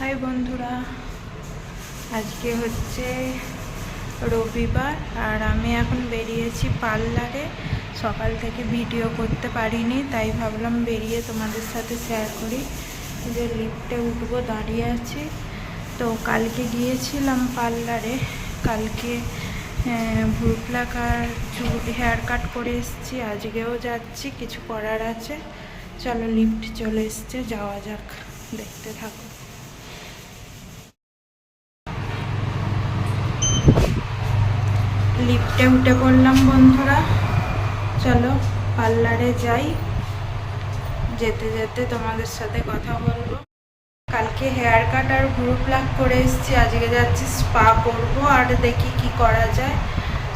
High বন্ধুরা, আজকে হচ্ছে রবিবার আর আমি এখন বেরিয়েছি পার্লারে। সকাল থেকে ভিডিও করতে পারিনি, তাই ভাবলাম বেরিয়ে তোমাদের সাথে শেয়ার করি। যে লিফটে উঠবো, দাঁড়িয়ে আছি। তো কালকে গিয়েছিলাম পার্লারে, কালকে ভ্রু প্লাক আর চুল হেয়ার কাট করে এসেছি, আজকেও যাচ্ছি, কিছু করার আছে। চলো লিফট চলে এসছে, যাওয়া যাক, দেখতে থাকো। লিফটে উঠে পড়লাম বন্ধুরা। চলো পার্লারে যাই। যেতে যেতে তোমাদের সাথে কথা বলব। কালকে হেয়ার কাট আর ভ্রু প্লাক করে এসেছি। আজকে যাচ্ছি স্পা করব আর দেখি কি করা যায়।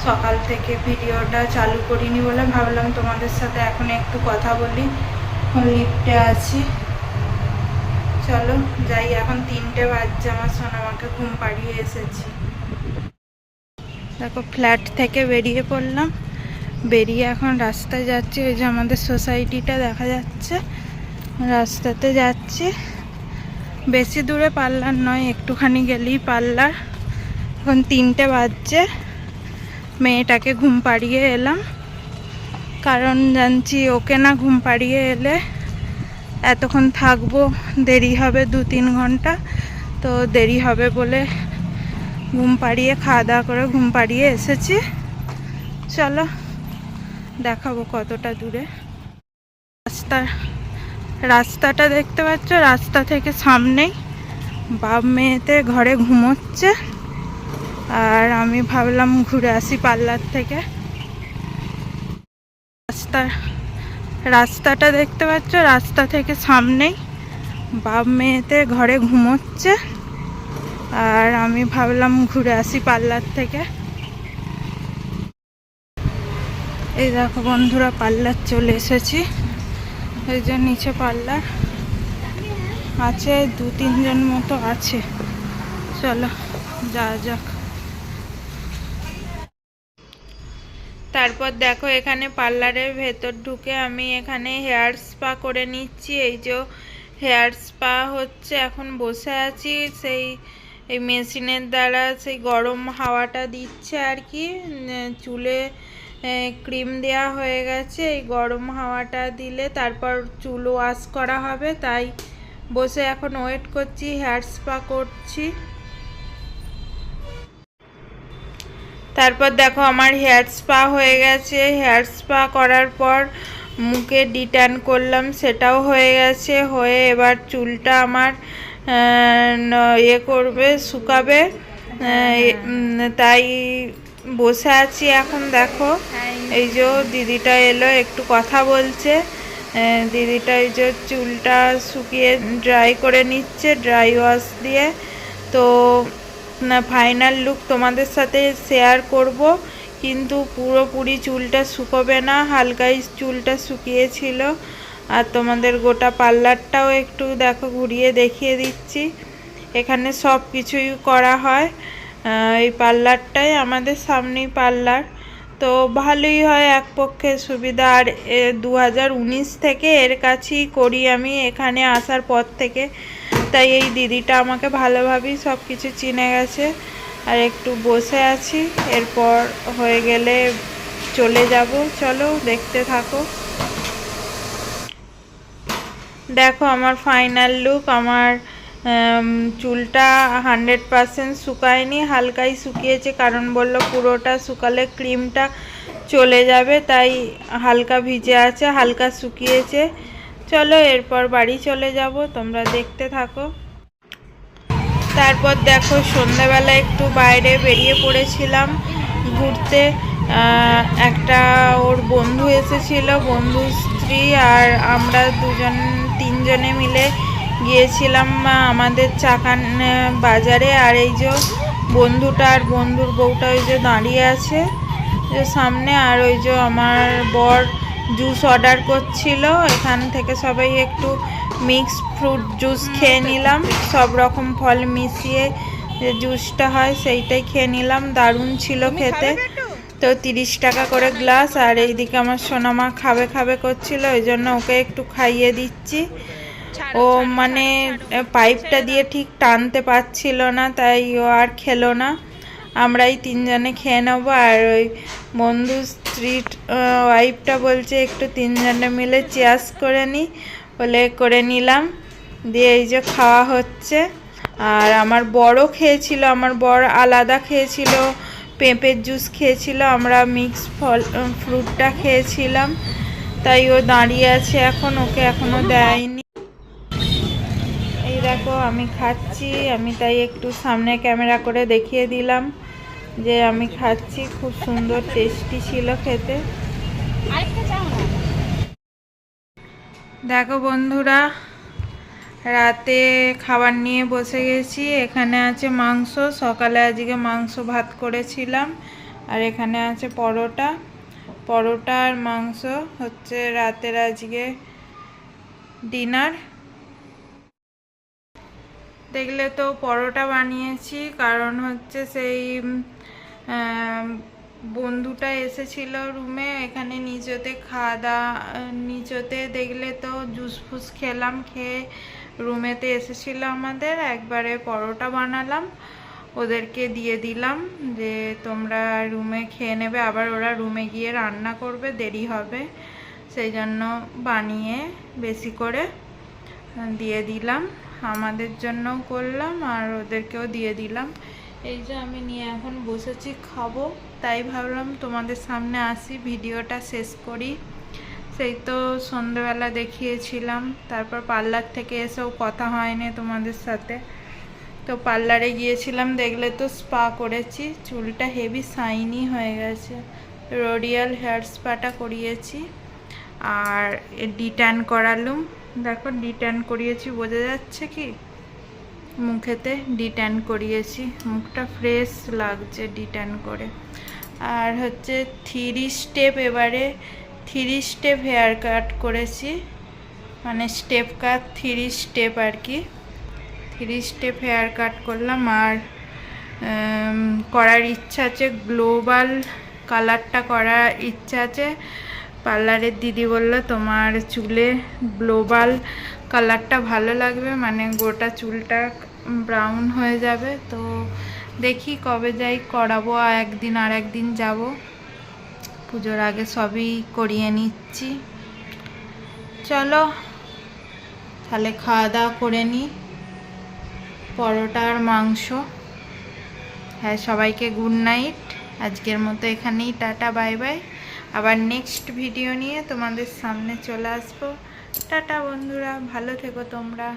সকাল থেকে ভিডিওটা চালু করিনি বলে ভাবলাম তোমাদের সাথে এখন একটু কথা বলি। লিফটে আছি। চলো যাই। এখন তিনটে বাজছে। আমার সোনামাকে ঘুম পাড়িয়ে এসেছি। দেখো, ফ্ল্যাট থেকে বেরিয়ে পড়লাম। বেরিয়ে এখন রাস্তায় যাচ্ছি ওই যে আমাদের সোসাইটিটা দেখা যাচ্ছে। রাস্তাতে যাচ্ছি। বেশি দূরে পার্লার নয়, একটুখানি গেলেই পার্লার। এখন তিনটে বাজছে। মেয়েটাকে ঘুম পাড়িয়ে এলাম। কারণ জানছি ওকে না ঘুম পাড়িয়ে এলে এতক্ষণ থাকব, দেরি হবে দু তিন ঘণ্টা। তো দেরি হবে বলে ঘুম পাড়িয়ে, খাওয়া দাওয়া করে ঘুম পাড়িয়ে এসেছি। চলো, দেখাবো কতটা দূরে। রাস্তা, রাস্তাটা দেখতে পাচ্ছ? রাস্তা থেকে সামনেই বাপ মেয়েতে ঘরে ঘুমোচ্ছে। আর আমি ভাবলাম ঘুরে আসি পার্লার থেকে। রাস্তা, রাস্তাটা দেখতে পাচ্ছ? রাস্তা থেকে সামনেই বাপ মেয়েতে ঘরে ঘুমোচ্ছে। আর আমি ভাবলাম ঘুরে আসি পার্লার থেকে। এই দেখো বন্ধুরা, পার্লার চলে এসেছি। এই যে নিচে পার্লার আছে, দু তিনজন মতো আছে। চলো যা যাক। তারপর দেখো এখানে পার্লারের ভেতর ঢুকে আমি এখানে হেয়ার স্পা করে নিচ্ছি। এই যে হেয়ার স্পা হচ্ছে, এখন বসে আছি সেই এই মেশিনের দ্বারা সেই গরম হাওয়াটা দিচ্ছে আর কি। চুলে ক্রিম দেওয়া হয়ে গেছে। এই গরম হাওয়াটা দিলে তারপর চুল ওয়াশ করা হবে। তাই বসে এখন ওয়েট করছি, হেয়ার স্পা করছি। তারপর দেখো আমার হেয়ার স্পা হয়ে গেছে। হেয়ার স্পা করার পর মুখে ডিটান করলাম, সেটাও হয়ে গেছে। হয়ে এবার চুলটা আমার ইয়ে করবে শুকাবে তাই বসে আছি এখন দেখো। এই যে দিদিটা এলো একটু কথা বলছে। দিদিটা এই যে চুলটা শুকিয়ে ড্রাই করে নিচ্ছে ড্রাই ওয়াশ দিয়ে। তো ফাইনাল লুক তোমাদের সাথে শেয়ার করব। কিন্তু পুরোপুরি চুলটা শুকোবে না হালকাই চুলটা শুকিয়েছিল। আর তোমাদের গোটা পার্লারটাও একটু দেখো ঘুরিয়ে দেখিয়ে দিচ্ছি। এখানে সব কিছুই করা হয়। এই পার্লারটাই আমাদের সামনেই পার্লার। তো ভালোই হয় এক পক্ষে সুবিধা। আর দু হাজার উনিশ থেকে এর কাছেই করি আমি এখানে আসার পর থেকে। তাই এই দিদিটা আমাকে ভালোভাবেই সব কিছু চিনে গেছে। আর একটু বসে আছি। এরপর হয়ে গেলে চলে যাব। চলো দেখতে থাকো। দেখো আমার ফাইনাল লুক আমার চুলটা হান্ড্রেড পারসেন্ট শুকায়নি, হালকাই শুকিয়েছে, কারণ বলল পুরোটা শুকালে ক্রিমটা চলে যাবে, তাই হালকা ভিজে আছে, হালকা শুকিয়েছে। চলো এরপর বাড়ি চলে যাব, তোমরা দেখতে থাকো। তারপর দেখো সন্ধ্যাবেলা একটু বাইরে বেরিয়ে পড়েছিলাম ঘুরতে একটা ওর বন্ধু এসেছিল, বন্ধু স্ত্রী আর আমরা দুজন তিনজনে মিলে গিয়েছিলাম আমাদের চাকান বাজারে। আর এই যে বন্ধুটা আর বন্ধুর বউটা ওই যে দাঁড়িয়ে আছে যে সামনে। আর ওই যে আমার বর জুস অর্ডার করছিল। এখান থেকে সবাই একটু মিক্স ফ্রুট জুস খেয়ে নিলাম। সব রকম ফল মিশিয়ে যে জুসটা হয় সেইটাই খেয়ে নিলাম। দারুণ ছিল খেতে। তো তিরিশ টাকা করে গ্লাস। আর এইদিকে আমার সোনামা খাবে খাবে করছিল ওই জন্য ওকে একটু খাইয়ে দিচ্ছি। ও মানে পাইপটা দিয়ে ঠিক টানতে পারছিল না তাই ও আর খেলো না। আমরাই তিনজনে খেয়ে নেব আর ওই বন্ধু স্ত্রীট ওয়াইফটা বলছে একটু তিনজনে মিলে চেয়ার্স করে নিই বলে করে নিলাম। দিয়ে এই যে খাওয়া হচ্ছে। আর আমার বড় খেয়েছিল আমার বড় আলাদা খেয়েছিল পেঁপের জুস খেয়েছিল আমরা মিক্স ফল ফ্রুটটা খেয়েছিলাম। তাই ও দাঁড়িয়ে আছে এখন ওকে এখনও দেয়নি। দেখো, আমি খাচ্ছি। আমি তাই একটু সামনে ক্যামেরা করে দেখিয়ে দিলাম যে আমি খাচ্ছি। খুব সুন্দর, টেস্টি ছিল খেতে। দেখো বন্ধুরা, রাতে খাবার নিয়ে বসে গেছি। এখানে আছে মাংস। সকালে আজকে মাংস ভাত করেছিলাম। আর এখানে আছে পরোটা। পরোটা আর মাংস হচ্ছে রাতের আজকে ডিনার। দেখলে তো পরোটা বানিয়েছি, কারণ হচ্ছে সেই বন্ধুটা এসেছিল রুমে এখানে নিচেতে খাওয়া দাওয়া নিচেতে দেখলে তো জুস ফুস খেলাম, খেয়ে রুমেতে এসেছিল আমাদের, একবারে পরোটা বানালাম, ওদেরকে দিয়ে দিলাম যে তোমরা রুমে খেয়ে নেবে, আবার ওরা রুমে গিয়ে রান্না করবে, দেরি হবে, সেই জন্য বানিয়ে বেশি করে দিয়ে দিলাম। আমাদের জন্যও করলাম আর ওদেরকেও দিয়ে দিলাম। এই যে আমি নিয়ে এখন বসেছি খাব, তাই ভাবলাম তোমাদের সামনে আসি, ভিডিওটা শেষ করি। সেই তো সন্ধেবেলা দেখিয়েছিলাম, তারপর পার্লার থেকে এসেও কথা হয়নি তোমাদের সাথে। তো পার্লারে গিয়েছিলাম, দেখলে তো স্পা করেছি, চুলটা হেভি শাইনি হয়ে গেছে। রোডিয়াল হেয়ার স্পাটা করিয়েছি, আর ডিট্যান করালুম। দেখো ডিট্যান করিয়েছি, বোঝা যাচ্ছে কি? মুখেতে ডিট্যান করিয়েছি, মুখটা ফ্রেশ লাগছে ডিট্যান করে। আর হচ্ছে থ্রি স্টেপ এবারে থ্রি স্টেপ হেয়ার কাট করেছি মানে স্টেপ কাট থ্রি স্টেপ আর কি। থ্রি স্টেপ হেয়ার কাট করলাম, আর করার ইচ্ছা আছে গ্লোবাল কালারটা করার ইচ্ছা আছে পার্লারের দিদি বলল, তোমার চুলে গ্লোবাল কালারটা ভালো লাগবে মানে গোটা চুলটা ব্রাউন হয়ে যাবে। তো দেখি কবে যাই, করাবো আর একদিন আর একদিন যাব। পুজোর আগে সবই করিয়ে নিচ্ছি। চলো, তাহলে খাওয়া দাওয়া করে নিই পরোটার মাংস। হ্যাঁ সবাইকে গুড নাইট। আজকের মতো এখানেই, টাটা, বাই বাই। আবার নেক্সট ভিডিও নিয়ে তোমাদের সামনে চলে আসব। টাটা বন্ধুরা ভালো থেকো তোমরা।